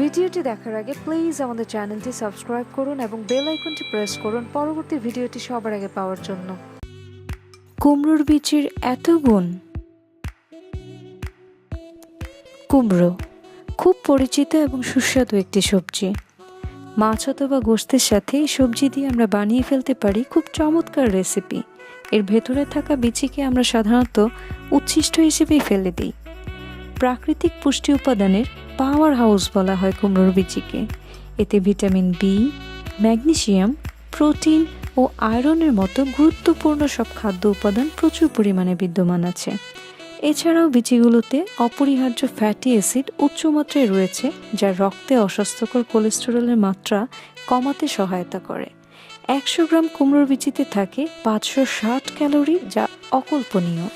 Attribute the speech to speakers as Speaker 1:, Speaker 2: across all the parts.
Speaker 1: ভিডিওটি দেখার আগে প্লিজ আমাদের চ্যানেলটি সাবস্ক্রাইব করুন এবং বেল আইকনটি প্রেস করুন। পরবর্তী ভিডিওটি সবার আগে পাওয়ার জন্য। কুমড়োর বীজের এত গুণ। কুমড়ো খুব পরিচিত এবং সুস্বাদু একটি সবজি। মাছ অথবা গোস্তের সাথে এই সবজি দিয়ে আমরা বানিয়ে ফেলতে পারি খুব চমৎকার রেসিপি এর ভেতরে থাকা বিচিকে আমরা সাধারণত উচ্ছিষ্ট হিসেবেই ফেলে দিই। প্রাকৃতিক পুষ্টি উপাদানের পাওয়ার হাউস বলা হয় কুমড়োর বিচিকে এতে ভিটামিন বি ম্যাগনেশিয়াম প্রোটিন ও আয়রনের মতো গুরুত্বপূর্ণ সব খাদ্য উপাদান প্রচুর পরিমাণে বিদ্যমান আছে। এছাড়াও বিচিগুলোতে অপরিহার্য ফ্যাটি অ্যাসিড উচ্চমাত্রায় রয়েছে, যা রক্তে অস্বাস্থ্যকর কোলেস্টেরলের মাত্রা কমাতে সহায়তা করে। একশো গ্রাম কুমড়োর বিচিতে থাকে পাঁচশো ষাট ক্যালোরি যা অকল্পনীয়।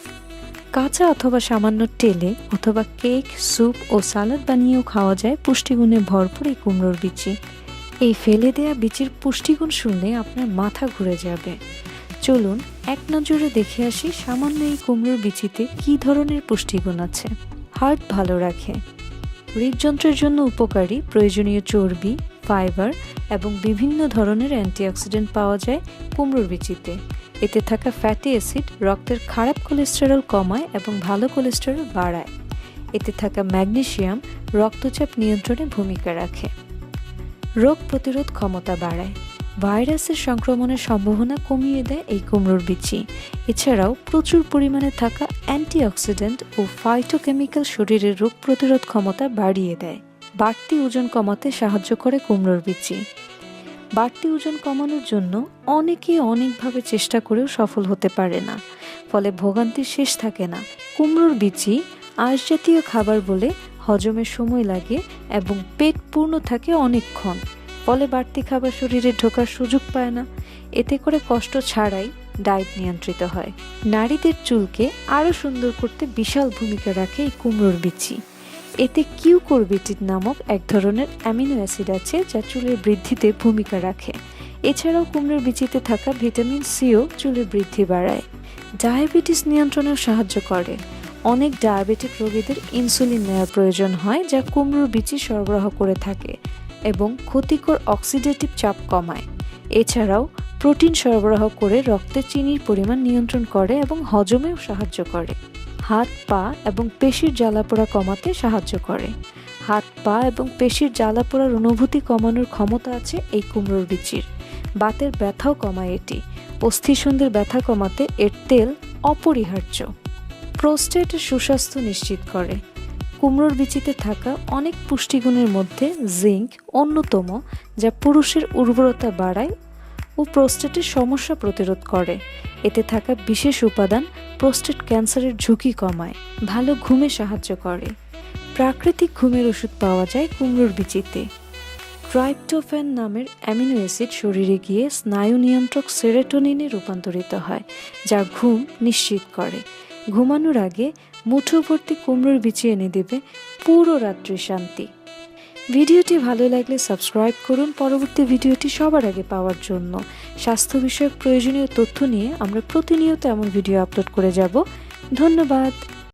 Speaker 1: কাঁচা অথবা সামান্য তেলে অথবা কেক, স্যুপ ও সালাদ বানিয়েও খাওয়া যায় পুষ্টিগুণে ভরপুর এই কুমড়োর বিচি। এই ফেলে দেয়া বিচির পুষ্টিগুণ শুনলে আপনার মাথা ঘুরে যাবে। চলুন, এক নজরে দেখে আসি সামান্য এই কুমড়োর বিচিতে কী ধরনের পুষ্টিগুণ আছে। হার্ট ভালো রাখে। হৃদযন্ত্রের জন্য উপকারী প্রয়োজনীয় চর্বি, ফাইবার এবং বিভিন্ন ধরনের অ্যান্টিঅক্সিডেন্ট পাওয়া যায় কুমড়োর বিচিতে। এতে থাকা ফ্যাটি অ্যাসিড রক্তের খারাপ কোলেস্টেরল কমায় এবং ভালো কোলেস্টেরল বাড়ায়। এতে থাকা ম্যাগনেসিয়াম রক্তচাপ নিয়ন্ত্রণে ভূমিকা রাখে। রোগ প্রতিরোধ ক্ষমতা বাড়ায়। ভাইরাসের সংক্রমণের সম্ভাবনা কমিয়ে দেয় এই কুমড়োর বিচি। এছাড়াও প্রচুর পরিমাণে থাকা অ্যান্টিঅক্সিডেন্ট ও ফাইটোকেমিক্যাল শরীরের রোগ প্রতিরোধ ক্ষমতা বাড়িয়ে দেয়। বাড়তি ওজন কমাতে সাহায্য করে কুমড়োর বিচি। বাড়তি ওজন কমানোর জন্য অনেকেই অনেকভাবে চেষ্টা করেও সফল হতে পারে না। ফলে ভোগান্তির শেষ থাকে না। কুমড়োর বিচি আঁশ জাতীয় খাবার বলে হজমের সময় লাগে এবং পেট পূর্ণ থাকে অনেকক্ষণ। ফলে বাড়তি খাবার শরীরে ঢোকার সুযোগ পায় না। এতে করে কষ্ট ছাড়াই ডায়েট নিয়ন্ত্রিত হয়। নারীদের চুলকে আরও সুন্দর করতে বিশাল ভূমিকা রাখে এই কুমড়োর বিচি। এতে কিউকোরবিটিড নামক এক ধরনের অ্যামিনো অ্যাসিড আছে যা চুলের বৃদ্ধিতে ভূমিকা রাখে। এছাড়াও কুমড়োর বিচিতে থাকা ভিটামিন সিও চুলের বৃদ্ধি বাড়ায়। ডায়াবেটিস নিয়ন্ত্রণেও সাহায্য করে। অনেক ডায়াবেটিক রোগীদের ইনসুলিন নেওয়ার প্রয়োজন হয়, যা কুমড়োর বিচি সরবরাহ করে থাকে এবং ক্ষতিকর অক্সিডেটিভ চাপ কমায়। এছাড়াও প্রোটিন সরবরাহ করে রক্তে চিনির পরিমাণ নিয়ন্ত্রণ করে এবং হজমেও সাহায্য করে। হাত, পা এবং পেশির জ্বালাপোড়া কমাতে সাহায্য করে। হাত, পা এবং পেশির জ্বালাপোড়ার অনুভূতি কমানোর ক্ষমতা আছে এই কুমড়োর বিচির। বাতের ব্যথাও কমায় এটি। অস্থিসন্ধির ব্যথা কমাতে এর তেল অপরিহার্য। প্রোস্টেটের সুস্বাস্থ্য নিশ্চিত করে। কুমড়োর বিচিতে থাকা অনেক পুষ্টিগুণের মধ্যে জিঙ্ক অন্যতম, যা পুরুষের উর্বরতা বাড়ায় ও প্রোস্টেটের সমস্যা প্রতিরোধ করে। এতে থাকা বিশেষ উপাদান প্রোস্টেট ক্যান্সারের ঝুঁকি কমায়, ভালো ঘুমে সাহায্য করে। প্রাকৃতিক ঘুমের ওষুধ পাওয়া যায় কুমড়োর বিচিতে। ট্রাইপ্টোফ্যান নামের অ্যামিনো অ্যাসিড শরীরে গিয়ে স্নায়ু নিয়ন্ত্রক সেরেটোনিনে রূপান্তরিত হয়, যা ঘুম নিশ্চিত করে। ঘুমানোর আগে মুঠো ভর্তি কুমড়োর বিচি এনে দেবে পুরো রাত্রি শান্তি। ভিডিওটি ভালো লাগলে সাবস্ক্রাইব করুন। পরবর্তী ভিডিওটি সবার আগে পাওয়ার জন্য। স্বাস্থ্য বিষয়ক প্রয়োজনীয় তথ্য নিয়ে আমরা প্রতিনিয়ত এমন ভিডিও আপলোড করে যাব। ধন্যবাদ।